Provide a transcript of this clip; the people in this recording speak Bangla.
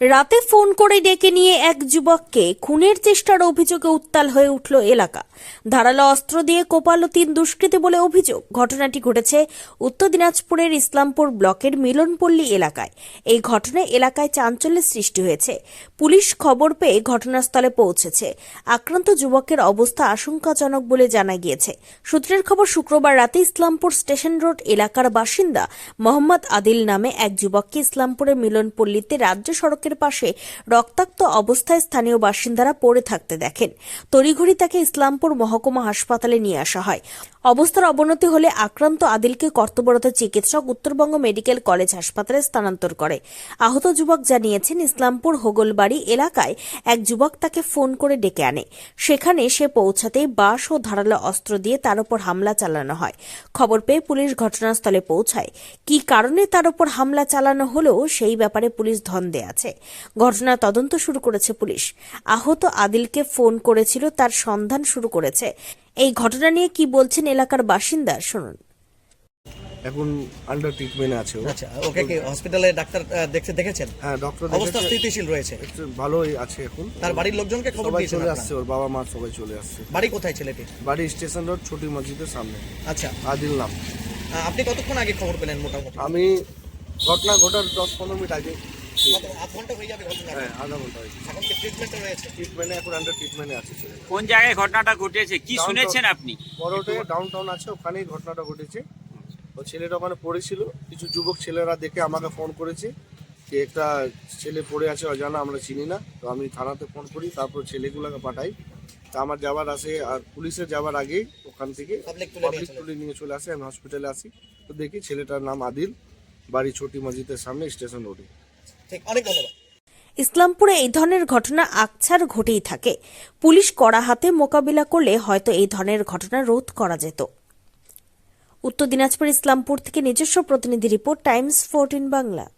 রাতে ফোন করে ডেকে নিয়ে এক যুবককে খুনের চেষ্টার অভিযোগে উত্তাল হয়ে উঠল এলাকা। ধারালো অস্ত্র দিয়ে কোপালো তিন দুষ্কৃতী বলে অভিযোগ। ঘটনাটি ঘটেছে উত্তর দিনাজপুরের ইসলামপুর ব্লকের মিলনপল্লী এলাকায়। এই ঘটনায় এলাকায় চাঞ্চল্যের সৃষ্টি হয়েছে। পুলিশ খবর পেয়ে ঘটনাস্থলে পৌঁছেছে। আক্রান্ত যুবকের অবস্থা আশঙ্কাজনক বলে জানা গিয়েছে। সূত্রের খবর, শুক্রবার রাতে ইসলামপুর স্টেশন রোড এলাকার বাসিন্দা মোহাম্মদ আদিল নামে এক যুবককে ইসলামপুরের মিলনপল্লীতে রাজ্য সড়কের পাশে রক্তাক্ত অবস্থায় স্থানীয় বাসিন্দারা পড়ে থাকতে দেখেন। তড়িঘড়ি তাকে ইসলামপুর মহকুমা হাসপাতালে নিয়ে আসা হয়। অবস্থার অবনতি হলে আক্রান্ত আদিলকে কর্তব্যরত চিকিৎসক উত্তরবঙ্গ মেডিকেল কলেজ হাসপাতালে স্থানান্তর করে। আহত যুবক জানিয়েছেন, ইসলামপুর হোগলবাড়ি এলাকায় এক যুবক তাকে ফোন করে ডেকে আনে। সেখানে সে পৌঁছাতেই বাঁশ ও ধারালো অস্ত্র দিয়ে তার উপর হামলা চালানো হয়। খবর পেয়ে পুলিশ ঘটনাস্থলে পৌঁছায়। কি কারণে তার উপর হামলা চালানো হলো সেই ব্যাপারে পুলিশ ধন্দে আছে। ঘটনা তদন্ত শুরু করেছে পুলিশ। আহত আদিলকে ফোন করেছিল, তার সন্ধান শুরু করেছে। এই ঘটনা নিয়ে কি বলছেন এলাকার বাসিন্দা? শুনুন। এখন আন্ডার ট্রিটমেন্টে আছে ও। আচ্ছা ওকে কি হসপিটালে ডাক্তার আহ, দেখতে দেখেছেন? হ্যাঁ ডক্টর অবস্থা স্থিতিশীল রয়েছে। একটু ভালোই আছে এখন। তার বাড়ির লোকজনকে খবর সবাই দিয়েছেন চলে আপনারা? আসছে ওর বাবা মা সবাই চলে আসছে। বাড়ি কোথায় ছেলেটি? বাড়ি স্টেশন রোড ছোটি মসজিদের সামনে। আচ্ছা। আদিল নাম। আহ, আপনি কতক্ষণ আগে খবর পেলেন মোটামুটি? আমি ঘটনা ঘটার দশ পনেরো মিনিট আগে। হয়ে যাবে ঘটনা হ্যাঁ আধা ঘণ্টা হয়েছে এখন কি ট্রিটমেন্টে রয়েছে। ট্রিটমেন্টে এখন আন্ডার ট্রিটমেন্টে আছে কোন জায়গায় ঘটনাটা ঘটেছে? কি শুনেছেন আপনি? বড়োটে ডাউন টাউন আছে ওখানেই ঘটনাটা ঘটেছে। ও ছেলেটা ওখানে পড়েছিল। কিছু যুবক ছেলেরা দেখে আমাকে ফোন করেছে যে একটা ছেলে পড়ে আছে অজানা আমরা চিনি না। তো আমি থানাতে ফোন করি তারপর ছেলেগুলোকে পাঠাই। তা আমার যাবার আসে আর পুলিশের যাবার আগেই ওখান থেকে পাবলিক চলে তুলে নিয়ে চলে আসে আমি হসপিটালে আসি। তো দেখি ছেলেটার নাম আদিল বাড়ি ছোটি মসজিদের সামনে স্টেশন রোডে ইসলামপুরে এই ধরনের ঘটনা আকছার ঘটেই থাকে। পুলিশ কড়া হাতে মোকাবিলা করলে হয়তো এই ধরনের ঘটনা রোধ করা যেত। উত্তর দিনাজপুর ইসলামপুর থেকে নিজস্ব প্রতিনিধি রিপোর্ট, Times fourteen Bangla.